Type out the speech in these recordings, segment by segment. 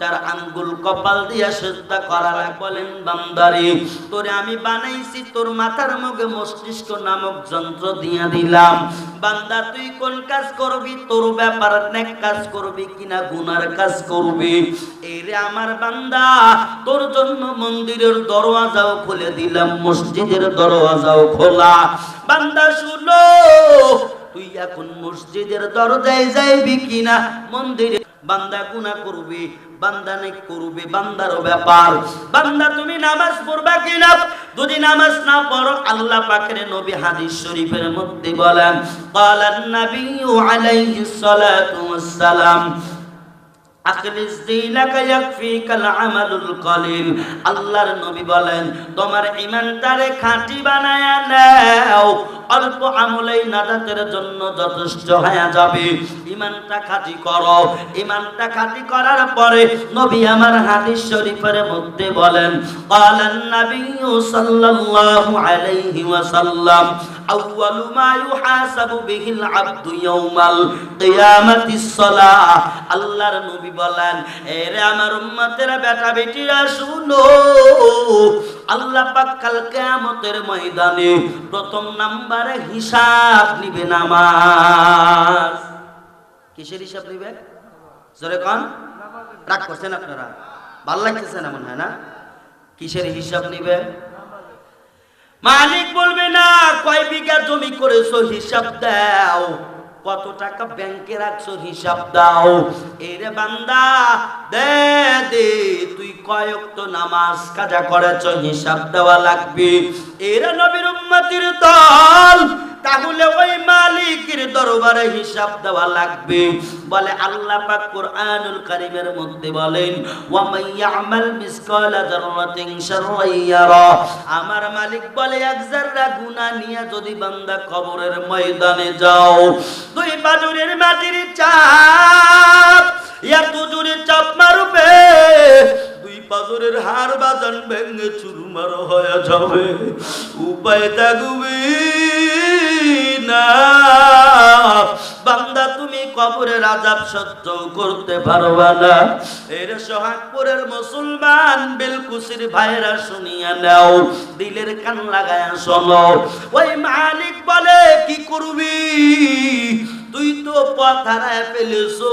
চার আঙ্গুল কপাল দিয়া সেজদা করার বলেন বান্দারি, তোরে আমি বানাইছি, তোর মাথার মুখে মস্তিষ্ক নামক যন্ত্র দিয়া দিলাম। বান্দা, তুই কোন কাজ করবি? তোর ব্যাপার নেক কাজ করবি কিনা গুনার কাজ করবি? আমার বান্দা, তোর জন্য মন্দিরের দরওয়াজাও খুলে দিলাম, মসজিদের দরওয়াজাও খোলা। বান্দা, শুনো, তুই এখন মসজিদের দরজায় যাইবি কিনা মন্দিরে বান্দা গুনাহ করবি বান্দা নেক করবে বান্দারও ব্যাপার বান্দা তুমি নামাজ পড়বা কিনা যদি নামাজ না পড়ো আল্লাহ পাকের নবী হাদিস শরীফের মধ্যে বলেন قالن নবী আলাইহিস সালাতু ওয়াস আল্লাহর নবী বলেন তোমার ঈমানটারে খাঁটি বানায়া নাও অল্প আমলেই নাজাতের জন্য যথেষ্ট হয়ে যাবে ঈমানটা খাঁটি করো ঈমানটা খাঁটি করার পরে নবী আমার হাদিস শরীফের মধ্যে বলেন قالن নবী সাল্লাল্লাহু আলাইহি ওয়াসাল্লাম আউয়ালু মা ইউহাসাবু বিহিল আবদু ইয়াউমাল কিয়ামাতিস সালাহ। আল্লাহর নবী বলেন, এরে আমার উম্মতেরা বেটা বেটিরা, শুনো। আল্লাহ পাক কাল কিয়ামতের ময়দানে প্রথম নম্বরে হিসাব নিবে নামাজ। কিসের হিসাব নিবে? জোরে কন। রাগ করছেন আপনারা? ভালো লাগতেছেন না মনে হয় না? কিসের হিসাব নিবে? মালিক বলবে, না, কয় বিঘা জমি করেছ? হিসাব দাও। কত টাকা ব্যাংকে রাখছো? হিসাব দাও। এরে বান্দা, দে দে, তুই কয়েক তো নামাজ কাজা করেছ? হিসাব দেওয়া লাগবে। এরা নবীর উম্মতির দল তাহলে ওই মালিকের দরবারে হিসাব দেওয়া লাগবে। বলে আল্লাহ পাক কোরআনুল কারীমের মধ্যে বলেন ওয়া মান ইয়ামাল মিসকালা যাররাতিন শাররান ইয়ারা। আমার মালিক বলে, এক যাররা গুনাহ নিয়ে যদি বান্দা কবরের ময়দানে যাও, দুই বাজুরের মাটির চাপ এত জোরে চাপ মারবে পাজরের হার বাজান ভেঙে চুরমার হয়ে যাবে। উপায় থাকবে না। বান্দা, তুমি কবরের আজাব করতে পারবা না। এর সোহাগপুরের মুসলমান বেলকুসির ভাইরা শুনিয়া নাও, দিলের কান লাগায়া শোনো। ওই মালিক বলে, কি করবি? তুই তো পথ হারায় ফেলেছো।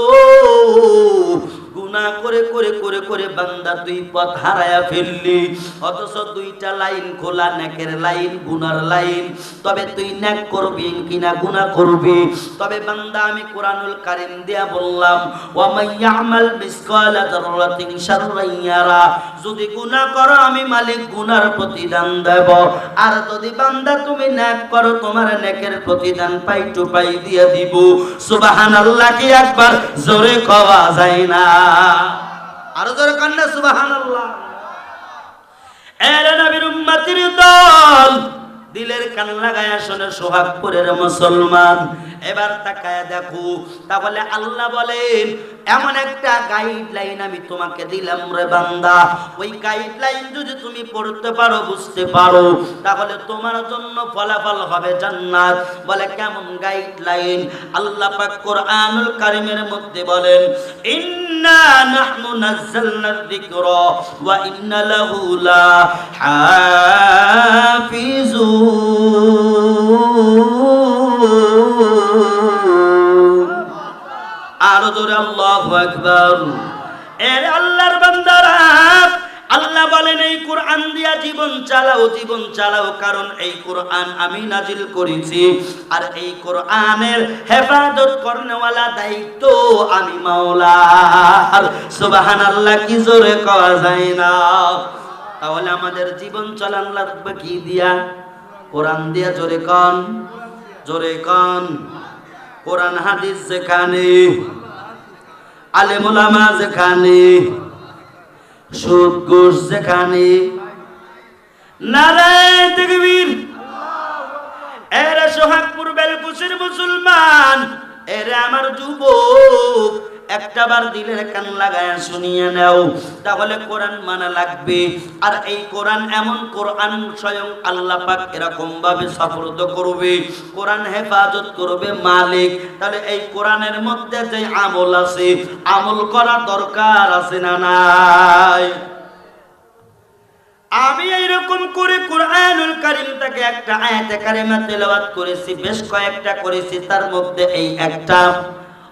গুনাহ করে করে করে করে বান্দা তুই পথ হারায়া ফেললি। অথচ দুইটা লাইন খোলা, নেকের লাইন, গুনার লাইন। তবে তুই নেক করবি কিনা গুনাহ করবি? তবে বান্দা, আমি কোরআনুল কারীম দিয়া বললাম ওয়া মাইয়ামাল মিসকালা যাররাতিন শাররান ইয়ারা। যদি গুনাহ করো, আমি মালিক, গুনার প্রতিদান দেব। আর যদি বান্দা, তুমি নেক করো, তোমার নেকের প্রতিদান পাই টু পাই দিয়া দিব। সুবহানাল্লাহ কি একবার জোরে কওয়া যায় না। আরও জোরে কান্না সুবহানাল্লাহ। এরে নবীর উম্মতির দল দিলের কান লাগায় শোনে সোহাগপুরের মুসলমান। এবার তাকায় দেখো। তাহলে আল্লাহ বলেন, এমন একটা গাইডলাইন আমি তোমাকে দিলাম রে বান্দা। ওই গাইডলাইন যদি তুমি পড়তে পারো, বুঝতে পারো, তাহলে তোমার জন্য ফলাফল হবে জান্নাত। বলে কেমন গাইডলাইন আল্লাহ পাক কোরআনুল কারীমের মধ্যে বলেন, ইন্না নাহনু নাযালনা যিকরা ওয়া ইন্না লাহু লা হাফিজুন। আরও জোরে আল্লাহু আকবার। এর আল্লাহর বান্দারা, আল্লাহ বলেন, এই কোরআন দিয়া জীবন চালাও জীবন চালাও, কারণ এই কোরআন আমি নাজিল করেছি। আর এই কোরআনের হেফাজত করনেওয়ালা দায়িত্ব আমি মাওলা সুবহানাল্লাহ, কি জোরে কওয়া যায় না। তাহলে আমাদের জীবন চালান লাগবে কি দিয়া? কোরআন দিয়া জোরে কন। জোরে কান। কোরআন, হাদিস যেখানে আলেমুলামা যেখানে, সুদ, ঘুষ যেখানে। নারায় দেখবীর এরা সোহাগপুর বেলকুশের মুসলমান। এরা আমার যুবক। একটাবার দিলের কান লাগায় শুনিয়ে নাও, তাহলে কোরআন মানা লাগবে। আর এই কোরআন এমন কোরআন স্বয়ং আল্লাহ পাক এরকম ভাবে সফরত করবে, কোরআন হেফাজত করবে মালিক। তাহলে এই কোরআনের মধ্যে যে আমল আছে, আমল করা দরকার আছে না নাই? আমি এইরকম করে কোরআনুল কারীমটাকে একটা আয়াতে কারিমা তেলাওয়াত করেছি, বেশ কয়েকটা করেছি, তার মধ্যে এই একটা।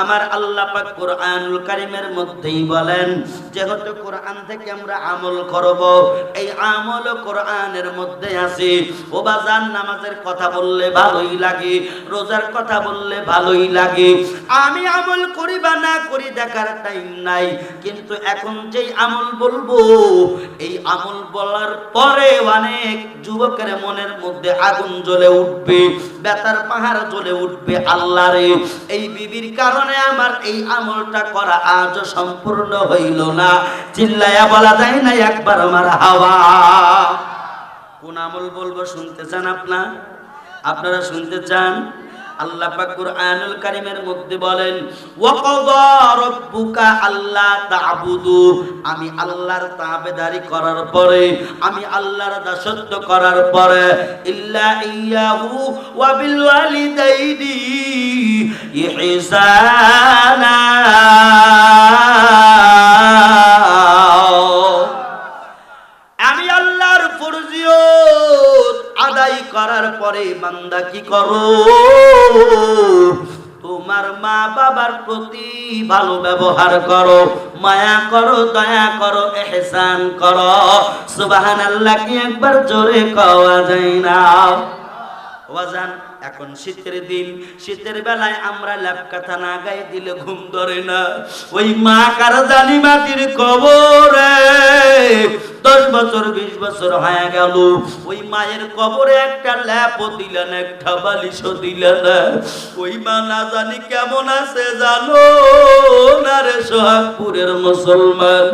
আমার আল্লাহ পাক কোরআনুল কারীমের মধ্যেই বলেন, যেহেতু কোরআন থেকে আমরা আমল করব, এই আমল কোরআনের মধ্যে আছে। ও বাজার নামাজের কথা বললে ভালোই লাগে, রোজার কথা বললে ভালোই লাগে। আমি আমল করি বা না করি দেখার টাইম নাই, কিন্তু এখন যেই আমল বলব, এই আমল বলার পরে অনেক যুবকের মনের মধ্যে আগুন জ্বলে উঠবে, বেতার পাহাড় জ্বলে উঠবে আল্লাহরে। এই বিবির কারণে আমার এই আমলটা করা আজও সম্পূর্ণ হইল না। চিল্লায়া বলা যায় না, একবার আমার হাওয়া। কোন আমল বলব শুনতে চান আপনার? আপনারা শুনতে চান? আল্লাহ পাক কুরআনুল কারীমের মধ্যে বলেন ওয়াকাদা রাব্বুকা আল্লা তা'বুদু আমি আল্লাহর তাবেদারি করার পরে, আমি আল্লাহর দাসত্ব করার পরে, ইল্লা ইয়াহু ওয়া বিল ওয়ালিদাইনি ইহসানা পরে বান্দা কি করো? তোমার মা বাবার প্রতি ভালো ব্যবহার করো, মায়া করো, দয়া করো, এহসান করো। সুবহানাল্লাহ কি একবার জোরে কওয়া যায় না। ওয়াজান। এখন শীতের দিন, শীতের বেলায় আমরা ল্যাপ না গায়ে দিলে ঘুম ধরে না। ওই মা কার জানি মাটির কবরে? দশ বছর, বিশ বছর হয়ে গেল। ওই মায়ের কবরে একটা ল্যাপও দিলেন, একটা বালিশও দিলেন। ওই মা না জানি কেমন আছে জানো, না রে সোহাগপুরের মুসলমান।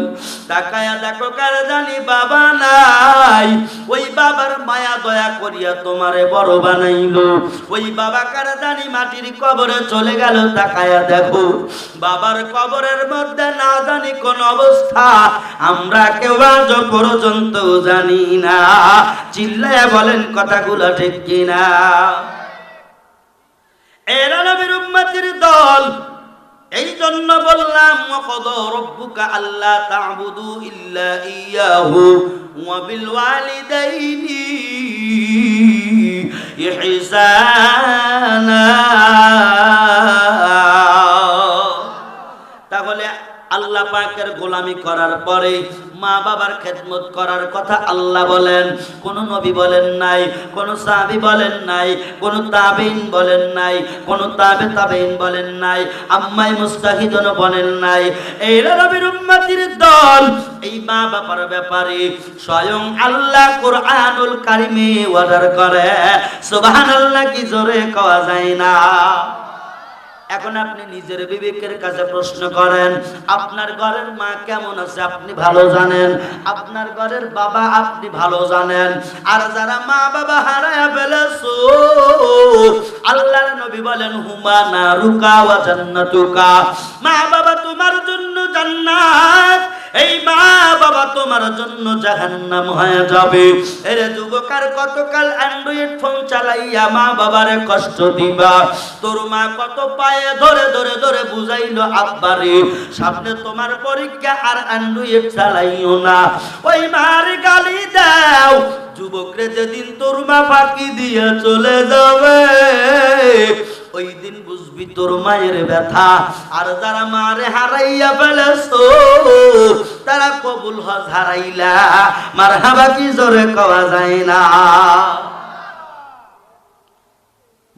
তাকায়া দেখো কার জানি বাবা নাই। ওই বাবার মায়া দয়া করিয়া তোমারে বড় বানাইলো। ওই বাবা কার জানি মাটির কবরে চলে গেল, তাকায়া দেখো। বাবার কবরের মধ্যে না জানি কোন অবস্থা। আমরা কেউ আজ পর্যন্ত জানি না। চিল্লায় বলেন কথাগুলো ঠিক কিনা। এরা নবীর উম্মতির দল এই জন্য বললাম রব্বুকা আল্লাহ তা'বুদু ইল্লা ইয়াহু ওয়া বিল ওয়ালিদাইনি ইহসানা। পাকের গোলামি করার পরে মা বাবার খেদমত করার কথা আল্লাহ বলেন, কোন নবী বলেন নাই, কোন সাহাবি বলেন নাই, কোন তাবিন বলেন নাই, কোন তাবে তাবিন বলেন নাই, আম্মাই মুস্তাহিদন বলেন নাই। এই নবীর উম্মতির দল। এই মা বাবার ব্যাপারে স্বয়ং আল্লাহ কোরআনুল কারিমে অর্ডার করে, সুবহানাল্লাহ কি জোরে কওয়া যায় না। এখন আপনি নিজের বিবেকের কাছে প্রশ্ন করেন, আপনার ঘরের মা কেমন আছে আপনি ভালো জানেন? আপনার ঘরের বাবা আপনি ভালো জানেন? আর যারা মা বাবা হারায় ফেলেছো, আল্লাহর নবী বলেন, হুমা না রুকা ওয়া জান্নাতুকা। মা বাবা তোমার জন্য জান্নাত। এই মা বাবা তোমার জন্য জাহান্নাম হয়ে যাবে। এরে যুবকার কতকাল অ্যান্ড্রয়েড ফোন চালাইয়া মা বাবারে কষ্ট দিবা। তোর মা কত পায়ে ধরে ধরে ধরে বুঝাইলো, আব্বারে, সামনে তোমার পরীক্ষা আর অ্যান্ড্রয়েড চালাইও না। ওই মার গালি দাও। যুবকরে যেদিন তোর মা ফাঁকি দিয়ে চলে যাবে ওই দিন বুঝবি তোর মায়ের ব্যথা। আর যারা মারে হারাইয়া ফেলেছো, তারা কবুল হজ হারাইলা। মার হাবা কি জোরে কওয়া যায় না।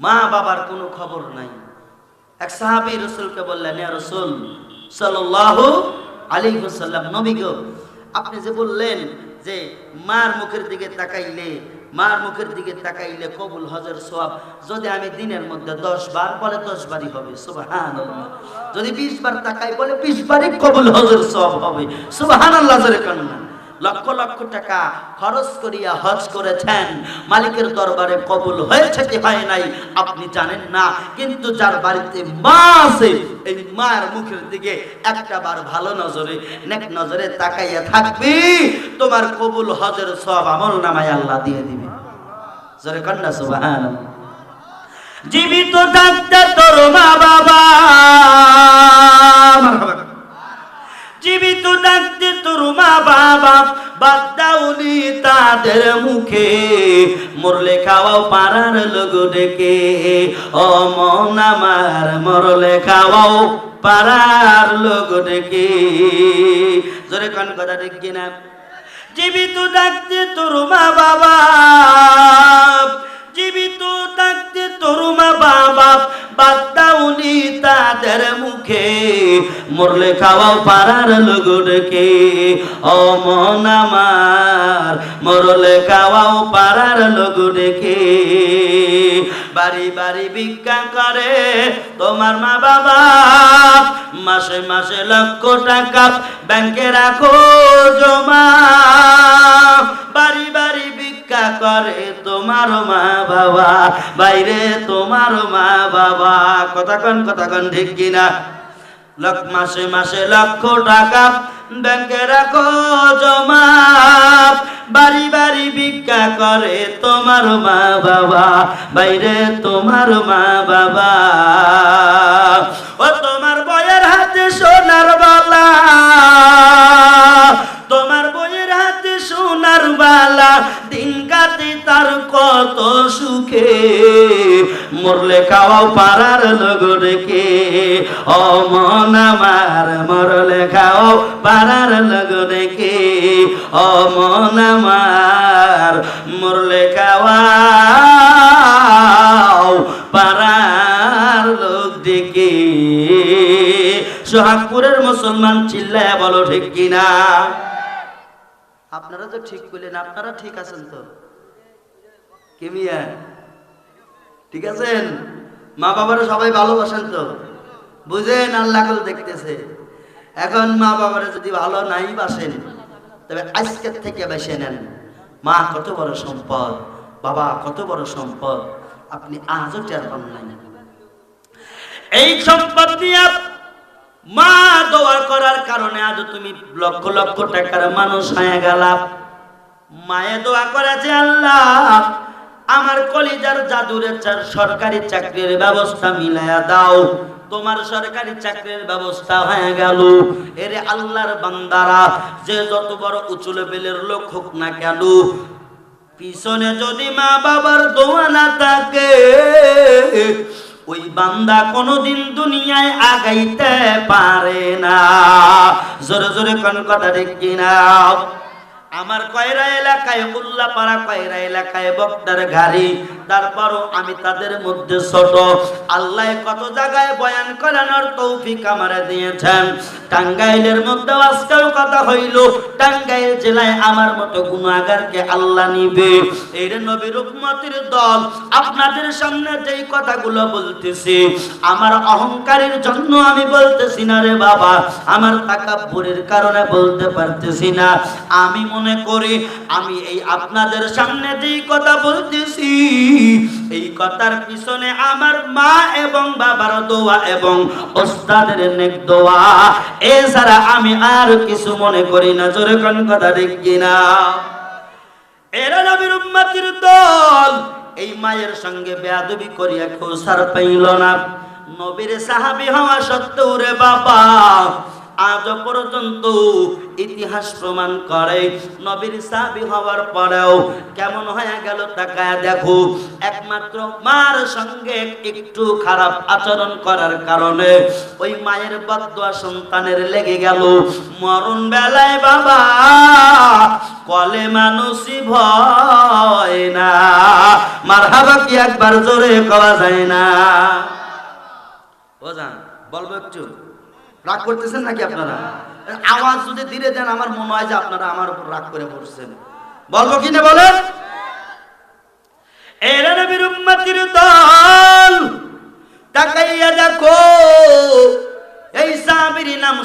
মা বাবার কোনো খবর নাই। এক সাহাবী রসুলকে বললেন, ইয়া রসুল, সাল্লাল্লাহু আলাইহি ওয়াসাল্লাম, নবী গো, আপনি যে বললেন যে মার মুখের দিকে তাকাইলে মার মুখের দিকে তাকাইলে কবুল হজর সোয়াব যদি আমি দিনের মধ্যে দশ বার, বলে দশ বারই হবে সুবাহান যদি বিশ বার তাকাই, বলে বিশ বারই কবুল হজর সোয়াব হবে সুবাহান আল্লাহ কান্না লক্ষ লক্ষ টাকা খরচ করিয়া হজ করেছেন, মালিকের দরবারে কবুল হয়েছে কি হয় নাই, আপনি জানেন না। কিন্তু যার বাড়িতে মা আছে, এই মায়ের মুখের দিকে একটা বার ভালো নজরে, নেক নজরে তাকাইয়া থাকবি, তোমার কবুল হজের সব আমল নামায় আল্লাহ দিয়ে দিবে। জোরে কন্যা সুবহান জীবিত থাকতে তোর মা বাবা। জীবিত থাকতে তোর মা বাবা। বাদ দাউনি তাদের মুখে, মরলে খাওয়াও পাড়ার লোক ডেকে। ও মন আমার, মরলে খাওয়াও পাড়ার লোক ডেকে। জোরে কোন কথা ডেকে না জীবিত থাকতে তোর মা বাবা জীবিত থাকতে তোর মা বাবা বাদ দাউনি তাদের মুখে। মরলে খাওয়াও পাড়ার লোক ডেকে ও মন আমার, মরলে খাওয়াও পাড়ার লোক ডেকে বাড়ি বাড়ি ভিক্ষা করে তোমার মা বাবা। মাসে মাসে লক্ষ টাকা ব্যাংকে রাখো জমা। বাড়ি বাড়ি ভিক্ষা করে তোমার মা বাবা, বাইরে তোমার মা বাবা। কথা কন কথা কন, ঠিক কিনা? মাসে মাসে লক্ষ টাকা ব্যাংকে রাখো, জমা। বাড়ি বাড়ি ভিক্ষা করে তোমার মা বাবা, বাইরে তোমার মা বাবা। ও তোমার বয়ের হাতে সোনার বালা, তোমার হাতে সোনার বালা, দিন কাটে তার কত সুখে। মরলে খাওয়াও পাড়ার লোক রেখে ও মন আমার, মরলে খাওয়াও পাড়ার লোক রেখে ও মন আমার, মরলে খাওয়াও পাড়ার লোক দেখে সোহাগপুরের মুসলমান চিল্লায় বলো ঠিক কিনা? আপনারা তো ঠিক করলেন আপনারা ঠিক আছেন তো? কে ঠিক আছেন? মা বাবারা সবাই ভালোবাসেন তো? বুঝেন, আল্লাহ দেখতেছে। এখন মা বাবারা যদি ভালো নাই বাসেন, তবে আজকের থেকে বেছে নেন। মা, কত বড় সম্পদ। বাবা, কত বড় সম্পদ। আপনি আজও টের পান নাই। এই সম্পদ দিয়ে মা দোয়া করার কারণে আজ তুমি লক্ষ লক্ষ টাকার মানুষ হয়ে গেল। মায়ে দোয়া করেছে, আল্লাহ, আমার কলিজার জাদুরের চার সরকারি চাকরির ব্যবস্থা মিলায়া দাও। তোমার সরকারি চাকরির ব্যবস্থা হয়ে গেল। এরে আল্লাহর বান্দারা, যে যত বড় উঁচু লেভেলের লোক হোক না কেন, পিছনে যদি মা বাবার দোয়া না থাকে ওই বান্দা কোনোদিন দুনিয়ায় আগাইতে পারে না। জোরে জোরে কোন কথা দেখি না আমার কয়রা এলাকায়, উল্লাপাড়া কয়রা এলাকায় বক্তার গাড়ি তারপরও আমি তাদের মধ্যে ছোট। আল্লাহ কত জায়গায় বয়ান করানোর তৌফিক আমারে দিয়েছেন। টাঙ্গাইলের মধ্যে আজকাল কথা হইল, টাঙ্গাইল জেলায় আমার মতো গুণাগারকে আল্লাহ নিবে। এর নবীর উম্মতের দল, আপনাদের সামনে যেই কথাগুলো বলতেছি, আমার অহংকারের জন্য আমি বলতেছি না রে বাবা, আমার তাকাব্বুরের কারণে বলতে পারতেছি না। আমি মনে করি, আমি এই আপনাদের সামনে যেই কথা বলতেছি, এই কথার পিছনে আমার মা এবং বাবার দোয়া এবং ওস্তাদের নেক দোয়া। এছাড়া আমি আর কিছু মনে করি না, জোরে কোন কথা দেখি না এরা নবীর উম্মতির দল, এই মায়ের সঙ্গে বেয়াদবি করিয়া কেউ সার পাইল না। নবীর সাহাবি হওয়া সত্ত্বেও রে বাবা আজ পর্যন্ত ইতিহাস প্রমাণ করে। নবীর সাহাবি হওয়ার পরেও কেমন হয়ে গেল তাকায় দেখো। একমাত্র মার সঙ্গে একটু খারাপ আচরণ করার কারণে ওই মায়ের বদুয়া সন্তানের লেগে গেল। মরণ বেলায় বাবা, কলে মানুষই ভয় না। মার হাবা কি একবার জোরে করা যায় না। বলব একটু? রাগ করতেছেন নাকি আপনারা? আওয়াজ যদি ধীরে দেন, আমার মনে হয় যে আপনারা আমার উপর রাগ করে পড়ছেন বলব কি না বলেন? এই নাম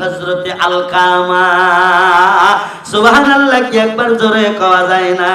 হযরতে আলকামা। কি একবার জোরে কওয়া যায় না?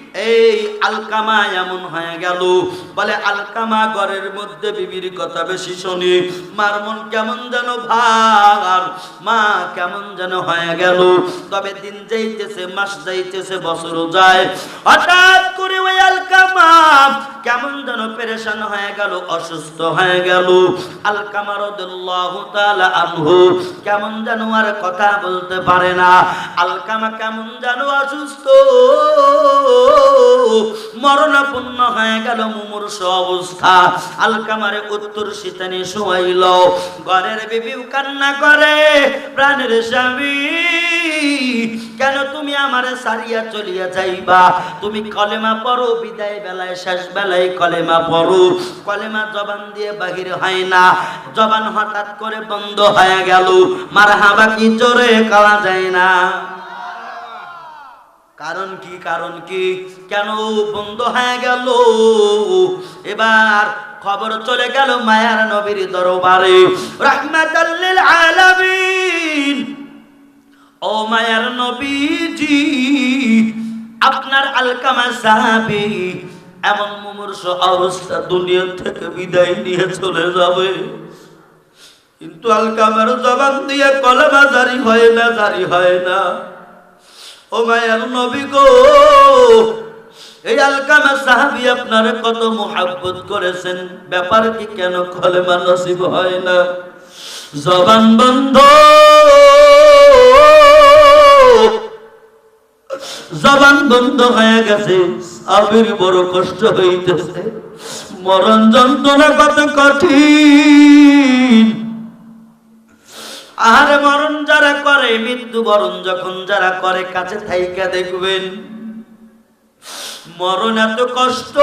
এই আলকামা এমন হয়ে গেল। বলে, আলকামা ঘরের মধ্যে বিবির কথা বেশি শুনি। মার মন কেমন যেন ভার, মা কেমন যেন হয়ে গেল। তবে দিন যাইতেছে, মাস যাইতেছে বছর যায়। হঠাৎ করে ওই আলকামা কেমন যেন পেরেশান হয়ে গেল, অসুস্থ হয়ে গেল। আলকামা রাদিয়াল্লাহু তাআলা আনহু কেমন যেন আর কথা বলতে পারে না। আলকামা কেমন যেন অসুস্থ মরণাপন্ন হয়ে গেল মুমূর্ষ অবস্থা। আলকামারে উত্তর শীতানি শোয়াইল। ঘরের বিবিও কান্না করে, প্রাণের স্বামী, কেন তুমি আমার সারিয়া চলিয়া যাইবা? তুমি কলেমা পড়ো, বিদায় বেলায়, শেষ বেলায় কলেমা পড়ো। কলেমা জবান দিয়ে বাহির হয় না। জবান হঠাৎ করে বন্ধ হয়ে গেল। মার হাবা কি জোরে করা যায় না। কারণ কি কারণ কি? কেন বন্ধ হয়ে গেল? এবার খবর চলে গেল মায়ার নবীর দরবারে। রাহমাতাল্লিল আলামিন। ও মায়ার নবীজি, আপনার আলকামা সাহাবী, এমন মুমূর্ষ অবস্থা দুনিয়া থেকে বিদায় নিয়ে চলে যাবে। কিন্তু আলকামার জবান দিয়ে কলমা জারি হয় না, জারি হয় না। ও মায়ার নবী গো, এই আলকামা সাহাবি আপনার কত মোহাব্বত করেছেন। ব্যাপার কি কেন কলেমা নসিব হয় না? জবান বন্ধ। জবান বন্ধ হয়ে গেছে, আবির বড় কষ্ট হইতেছে। মরণ যন্ত্রণা কত কঠিন। আর মরণ যারা করে, মৃত্যু বরণ যখন যারা করে, কাছে থাইকা দেখবেন, মরণ এত কষ্ট।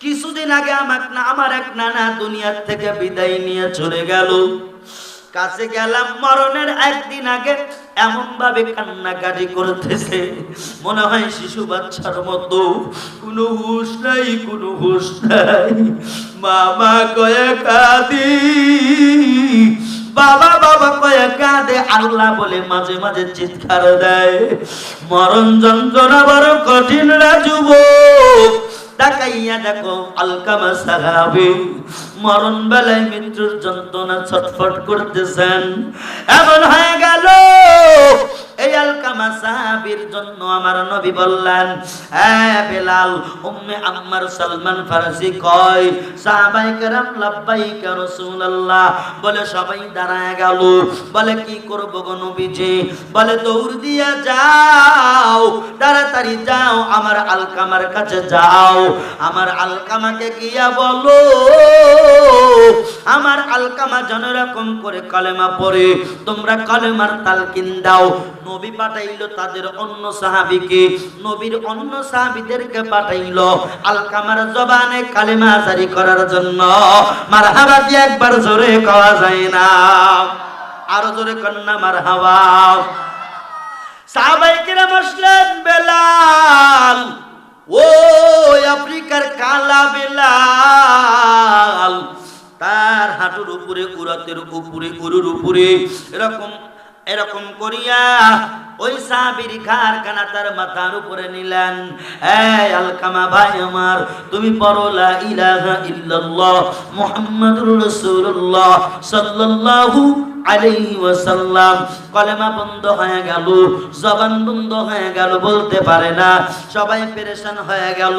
কিছুদিন আগে আমার না, আমার এক নানা দুনিয়ার থেকে বিদায় নিয়ে চলে গেল। কাছে গেলাম মরণের একদিন আগে। এমন ভাবে কান্নাকাটি করতেছে, মনে হয় শিশু বাচ্চার মতো। কোনো হুশ নাই, কোনো হুশ নাই। মামা কয়ে কাঁদি, বাবা বাবা কয়ে কাঁদে। আল্লাহ বলে, মাঝে মাঝে চিৎকার দেয়। মরণ যন্ত্রণা বড় কঠিন রা যুবক। তাকাইয়া দেখো আলকামা সাহাবি। মরণ বেলায় মৃত্যুর যন্ত্রণা ছটফট করতেছেন। এমন হয়ে গেল এই আলকামা সাহাবীর জন্য আমার নবী বললেন হ্যাঁ বেলাল, উম্মে আম্মার সালমান ফারসি কয়, সাহাবাই কেরাম লাব্বাইক ইয়া রাসূলুল্লাহ। বলে সবাই দাঁড়ায় গেল। বলে, কি করব গো নবীজি? বলে, দৌড় দিয়া যাও, তাড়াতাড়ি যাও, আমার আলকামার কাছে যাও। আমার আলকামাকে গিয়া বলো, আমার আলকামা যেন এরকম করে কলেমা পড়ে, তোমরা কলেমার তালকিন দাও নবী পাঠাইলো তাদের অন্য সাহাবিকে। নবীর অন্য সাহাবিদেরকে পাঠাইলো আলকামার জবানে কালেমা জারি করার জন্য। মার হাবা দিয়ে একবার জোরে কওয়া যায় না। আরও জোরে কন্যা মার হাওয়া সাহাবাইকেরা বসলেন বেলাল। ও আফ্রিকার কালা বেলাল। তার হাঁটুর উপরে, উরাতের উপরে, উরুর উপরে, এরকম এরকম করিয়া ওই সাহাবির কারখানা তার মাথার উপরে নিলেন। এই আলকামা ভাই আমার, তুমি পড়ো লা ইলাহা ইল্লাল্লাহ মুহাম্মাদুর রাসূলুল্লাহ সাল্লাল্লাহু আলাইহি ওয়াসাল্লাম। কলেমা বন্ধ হয়ে গেল, জবান বন্ধ হয়ে গেল, বলতে পারে না। সবাই পেরেশান হয়ে গেল,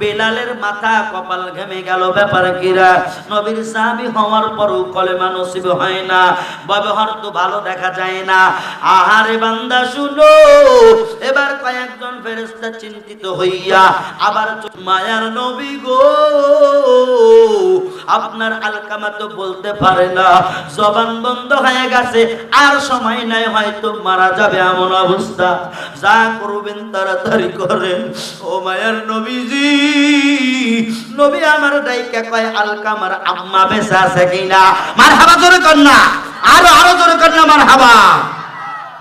বেলালের মাথা কপাল ঘেমে গেল, ব্যাপার কিরা নবীর সাহাবী হওয়ার পরও কলেমা নসিব হয় না, ব্যবহার তো ভালো দেখা যায় না। আহারে বান্দা শুনো এবার কয়েকজন ফেরেশতা চিন্তিত হইয়া আবার মায়ার নবী গো, আপনার আলকামা তো বলতে পারে না, জবান বন্ধ হয়ে গেছে, আর সময় নাই, হয়তো মারা যাবে এমন অবস্থা। যা করবেন তাড়াতাড়ি করেন। ও মায়ার নবীজি, নবী আমার ডাইকা কয়, আলকামার আম্মা বেঁচে আছে কিনা? মার হাবা জোরে না, আরও আরও জোরে না মার হাবা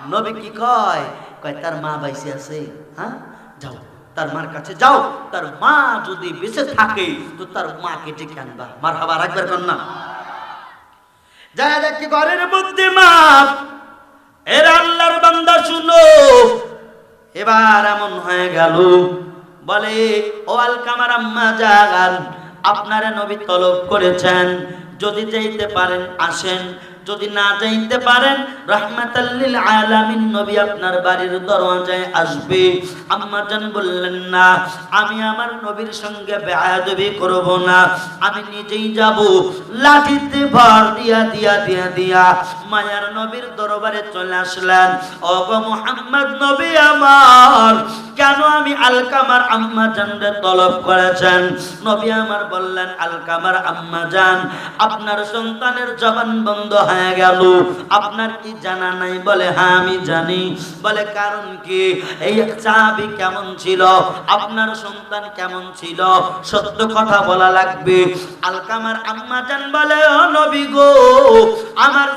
নবী কি কয়? কয়, তার মা বাইসে আছে। হ্যাঁ? যাও, তার মার কাছে যাও। তার মা যদি বেঁচে থাকে, তো তার মাকে ডেকে আনবা মার হাবা রাখবার না। যায় দেখি ঘরের মধ্যে মা। এর আল্লাহর বান্দা শুনো। এবার এমন হয়ে গেল, বলে, ও আলকামার আম্মা জাগান আপনারা নবী তলব করেছেন। যদি যাইতে পারেন, আসেন। যদি না যাইতে পারেন রহমাতাল্লিল আলামিন নবী আপনার বাড়ির দরজায় আসবে। আম্মা জান বললেন, না, আমি আমার নবীর সঙ্গে বেয়াদবি করব না। আমি নিজেই যাব। লাঠিতে ভর দিয়া দিয়া দিয়া দিয়া মায়ার নবীর দরবারে চলে আসলেন। ওগো মুহাম্মদ নবী আমার, কেন আমি আলকামার আম্মা জানরে তলব করেছেন? নবী আমার বললেন, আলকামার আম্মা জান, আপনার সন্তানের জবান বন্ধ হয়ে গেল। আপনার কি জানা নাই? বলে হ্যাঁ আমি জানি। বলে, কারণ কি? এই চাবি কেমন ছিল? আপনার সন্তান কেমন ছিল? সত্য কথা বলা লাগবে। আলকামার আম্মা জান বলে নবী গো, আমার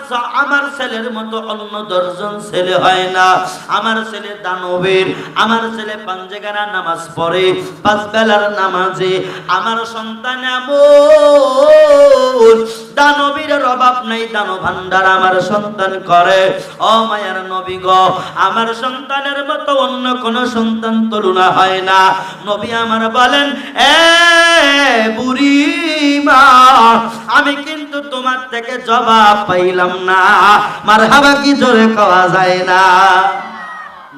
আমার ছেলের মতো অন্য দশজন ছেলে হয় না। আমার ছেলে দানবের, আমার ছেলে পাঞ্জেগানা নামাজ পড়ে, পাঁচ বেলার নামাজে। আমার সন্তান এমন দানবীর অভাব নাই দান ভান্ডার আমার সন্তান করে। ও মায়ার নবী গো, আমার সন্তানের মতো অন্য কোন সন্তান তুলনা হয় না। নবী আমার বলেন, এ বুড়ি মা, আমি কিন্তু তোমার থেকে জবাব পাইলাম না। মার হাবা কি জোরে কওয়া যায় না?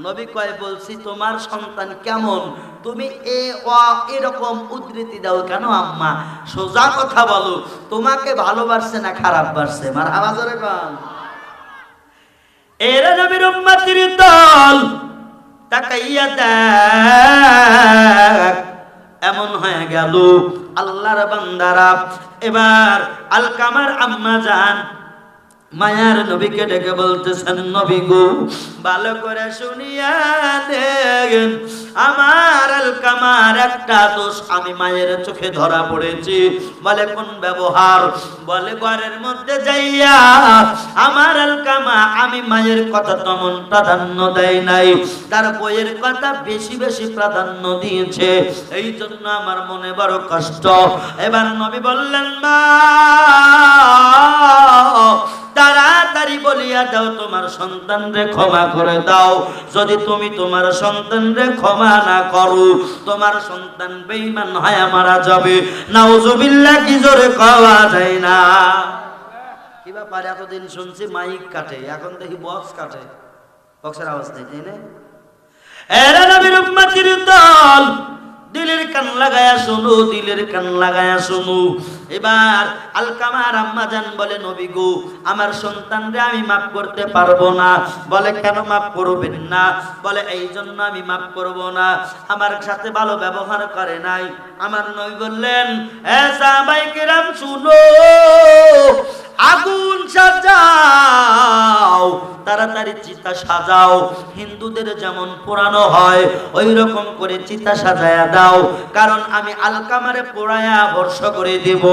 নবী কয়, বলছি, তোমার সন্তান কেমন? তুমি এ অ এরকম উদ্ধৃতি দাও কেন, আম্মা? সোজা কথা বলো, তোমাকে ভালোবাসছে না খারাপ বাড়ছে মার আওয়াজরে কন। এরা নবীর উম্মতির দল তাকাইয়া দেখ, এমন হয়ে গেল। আল্লাহর বান্দারা, এবার আলকামার আম্মা যান মায়ার নবীকে ডেকে বলতেছেন, নবী গো, ভালো করে শুনিয়া দেন আমার আলকামার একটা দোষ আমি মায়ের চোখে ধরা পড়েছি। বলে, কোন ব্যবহার? বলে, ঘরের মধ্যে যাইয়া আমার আলকামা আমি মায়ের কথা তেমন প্রাধান্য দেয় নাই। তার বইয়ের কথা বেশি বেশি প্রাধান্য দিয়েছে। এই জন্য আমার মনে বড় কষ্ট। এবার নবী বললেন, মা তাড়াতাড়ি বলিয়া দাও, তোমার সন্তান রে ক্ষমা করে দাও। যদি তুমি তোমার সন্তান রে ক্ষমা না করো, তোমার সন্তান বেঈমান হয়ে মারা যাবে। নাউজুবিল্লাহ, কি জোরে কওয়া যায় না। কি ব্যাপার, এতদিন শুনছি মাইক কাটে, এখন দেখি বক্স কাটে। বক্সের আওয়াজ নেই তাই না? এরা নবীর উম্মতির দল, দিলের কান লাগায়া শুনু, দিলের কান লাগায়া শুনু। এবার আলকামার আম্মা জান বলে, নবী গো, আমার সন্তানরে আমি মাফ করতে পারব না। বলে, কেন মাফ করবেন না? বলে এই জন্য আমি মাফ করব না। আমার সাথে ভালো ব্যবহার করে নাই। আমার নবী বললেন, এ সাহাবাই কেরাম, শুনো, আগুন সাজাও, তাড়াতাড়ি চিতা সাজাও। হিন্দুদের যেমন পোড়ানো হয় ওই রকম করে চিতা সাজায়া দাও, কারণ আমি আলকামারে পোড়ায়া বর্ষ করে দেব।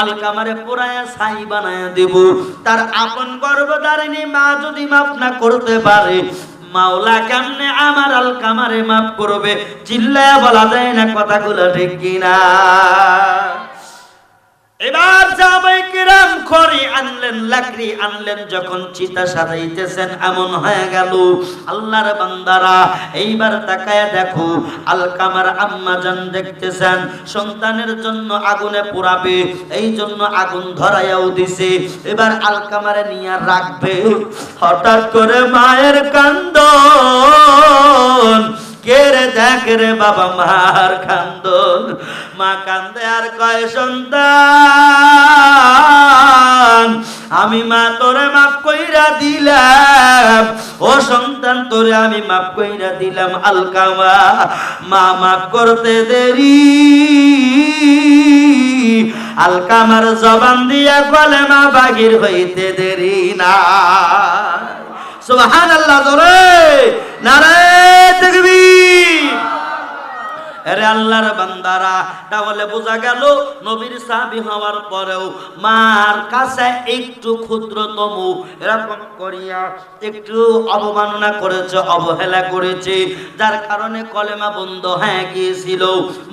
আলকামারে পোড়ায়া ছাই বানায়া দেব। তার আপন গর্ভধারিণী মা যদি মাফ না করতে পারে, মাওলা কেমনে আমার আলকামারে মাফ করবে? চিল্লায়া বলা যায় না কথাগুলো ঠিক কিনা? এবার সাহাবাই কিরাম খড়ি আনলেন, লাকড়ি আনলেন, যখন চিতা সাজাইতেছেন, এমন হয়ে গেল, আল্লাহর বান্দারা, এইবার তাকায় দেখো, আলকামার আম্মা জান দেখতেছেন, সন্তানের জন্য আগুনে পোড়াবে, এই জন্য আগুন ধরাইয়াও দিছে, এবার আলকামারে নিয়ে রাখবে, হঠাৎ করে মায়ের কান্দন কে রে দেখ রে বাবা মার কান্দন? মা কান্দে আর কয়, সন্তান, আমি মা তোরে মাফ কইরা দিলাম। ও সন্তান, তোরে আমি মাফ কইরা দিলাম, আলকামা। মা মাফ করতে দেরি। আলকামার জবান দিয়া বলে মা বাগির হইতে দেরি না। সুবহান আল্লাহ নারায় তাকবীর। আরে আল্লাহর বান্দারা, তাহলে বোঝা গেল নবীর সাহাবী হওয়ার পরেও মার কাছে একটু ক্ষুদ্রতম এরকম করিয়া একটু অবমাননা করেছে, অবহেলা করেছে, যার কারণে কলেমা বন্ধ হয়ে গিয়েছিল।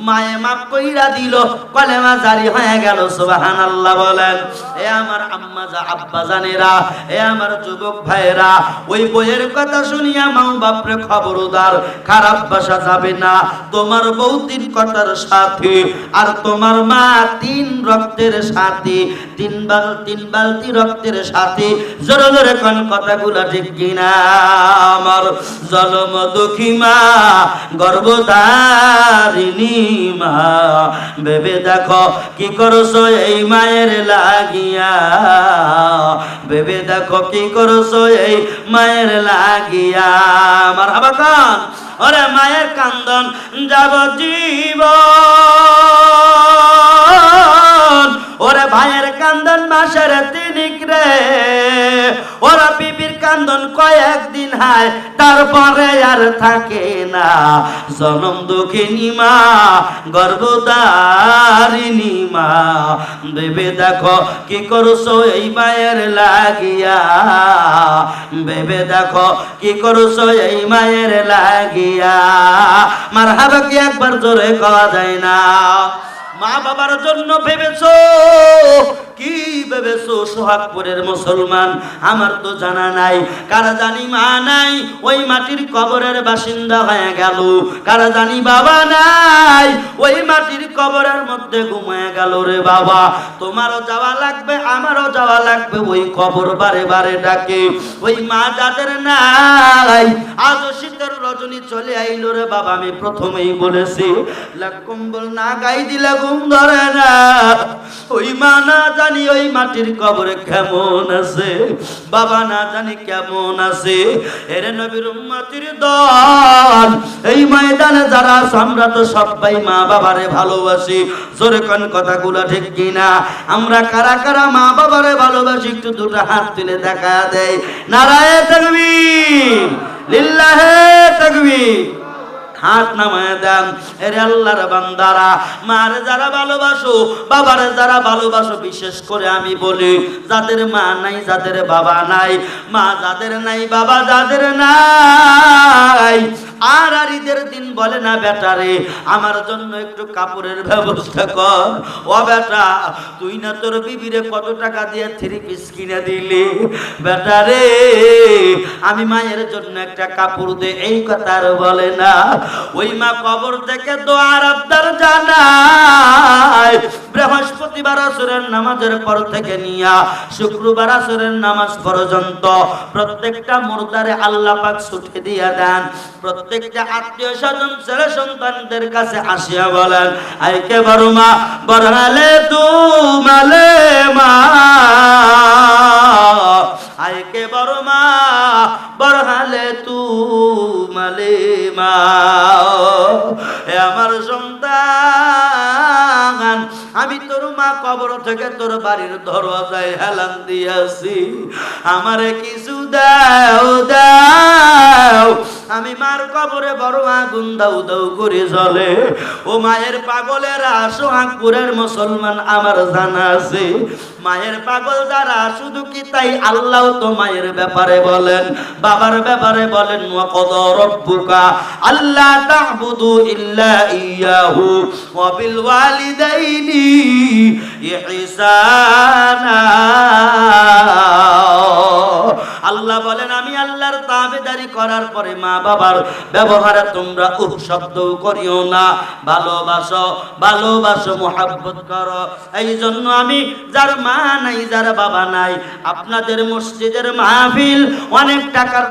মায়ে মাপ কইরা দিল, কলেমা জারি হয়ে গেল সুবাহান আল্লাহ বলেন। এ আমার আম্মা যা, আব্বা জানেরা, এ আমার যুবক ভাইয়েরা, ওই বইয়ের কথা শুনিয়া মাও বাপরে খবরদার, খারাপ বাসা যাবে না, তোমার বউ তিন কথার সাথে। আর তোমার মা তিন রক্তের সাথে, তিন বাল, তিন বালতি রক্তের সাথে। জোরে জোরে কোন কথাগুলো ঠিক কিনা? আমার জলম দুঃখী মা, গর্ভধারিণী মা। ভেবে দেখো কি করছ এই মায়ের লাগিয়া? ভেবে দেখো কি করছ এই মায়ের লাগিয়া? আমার কান ওরে মায়ের কান্দন যাব জীব ওরে ভাইয়ের কান্দন মাসের তিনিক রে। ওরা বিবির কান্দন কয়েকদিন হায়, তারপরে আর থাকে না। জনম দুঃখিনী মা গর্ভদারিণী মা। ভেবে দেখো কি করছ এই মায়ের লাগিয়া। ভেবে দেখো কি করছ এই মায়ের লাগিয়া। মার হাবা কি একবার জোরে কওয়া যায় না। মা বাবার জন্য ভেবেছো? কি ভেবেছো, সোহাগপুরের মুসলমান? আমার তো জানা নাই। কারা জানি মা নাই? ওই মাটির কবরের বাসিন্দা হয়ে গেল। কারা জানি বাবা নাই? ওই মাটির কবরের মধ্যে ঘুমিয়ে গেল রে বাবা। তোমারও যাওয়া লাগবে, আমারও যাওয়া লাগবে। ওই কবর বারে বারে ডাকে। ওই মা যাদের নাই আজ শীতের রজনী চলে আইলো রে বাবা। আমি প্রথমেই বলেছি লাকুম্বল না গাই দিলে ঘুম ধরে না। ওই মা না জানি ওই মাটির কবরে কেমন আছে, বাবা না জানি কেমন আছে। এর নবীর উম্মতির দল, এই ময়দানে যারা আমরা তো সবাই মা বাবারে ভালোবাসি। জোরে কোন কথাগুলো ঠিক কিনা? আমরা কারা কারা মা বাবারে ভালোবাসি, একটু দুটো হাত তুলে দেখা দেয়। নারায় তাকবীর, লিল্লাহে তাকবীর। হাত নামায় দেন। এর আল্লাহর বান্দারা, মার যারা ভালোবাসো, বাবার যারা ভালোবাসো, বিশেষ করে আমি বলি, যাদের মা নাই, যাদের বাবা নাই, মা যাদের নাই, বাবা যাদের নাই আর আর দিন বলে না বেটারে আমার জন্য একটু কাপড়ের ব্যবস্থা কর। ও বেটা, তুই না তোর বিবিরে কত টাকা দিয়ে থ্রি পিস কিনে দিলি? বেটারে আমি মায়ের জন্য একটা কাপড় দে, এই কথা আর বলে না। ওই মা কবর থেকে দোয়ার আবদার জানায়। বৃহস্পতিবার আসরের নামাজের পর থেকে নিয়া শুক্রবার আসরের নামাজ পর্যন্ত প্রত্যেকটা মুর্দারে আল্লাহ পাক ছুটে দিয়া দেন। প্রত্যেকটা আত্মীয় স্বজন, ছেলে সন্তানদের কাছে আসিয়া বলেন আইকে বড় মা বড়ালে তু মালে মা। আইকে বড় মা বড়হালে তু মালে মা। আমার সন্তান আমি তোর মা কবর থেকে তোর বাড়ির দরজায় হেলান দিয়েছি। আমারে কিছু দাও দাও। আমি মার কবরে বড় আগুন দাউ দাউ করে জ্বলে। ও মায়ের পাগলেরা সোহাগপুরের মুসলমান আমার জানা আছে। মায়ের পাগল যারা শুধু কি তাই আল্লাহ তো মায়ের ব্যাপারে বলেন? বাবার ব্যাপারে বলেন, ওয়াকদ রব্বুকা আল্লাহ তা'বুদু ইল্লা ইয়াহু। ওয়া বিল ওয়ালিদাইনি আল্লাহ বলেন, আমি আল্লাহর তাবেদারি করার পরে মা বাবার ব্যবহারে তোমরা উহ করিও না। ভালোবাসো ভালোবাসো, মোহাব্বত করো। এই জন্য আমি, যার মা নাই, যার বাবা নাই, আপনাদের মসজিদের মাহফিল অনেক টাকার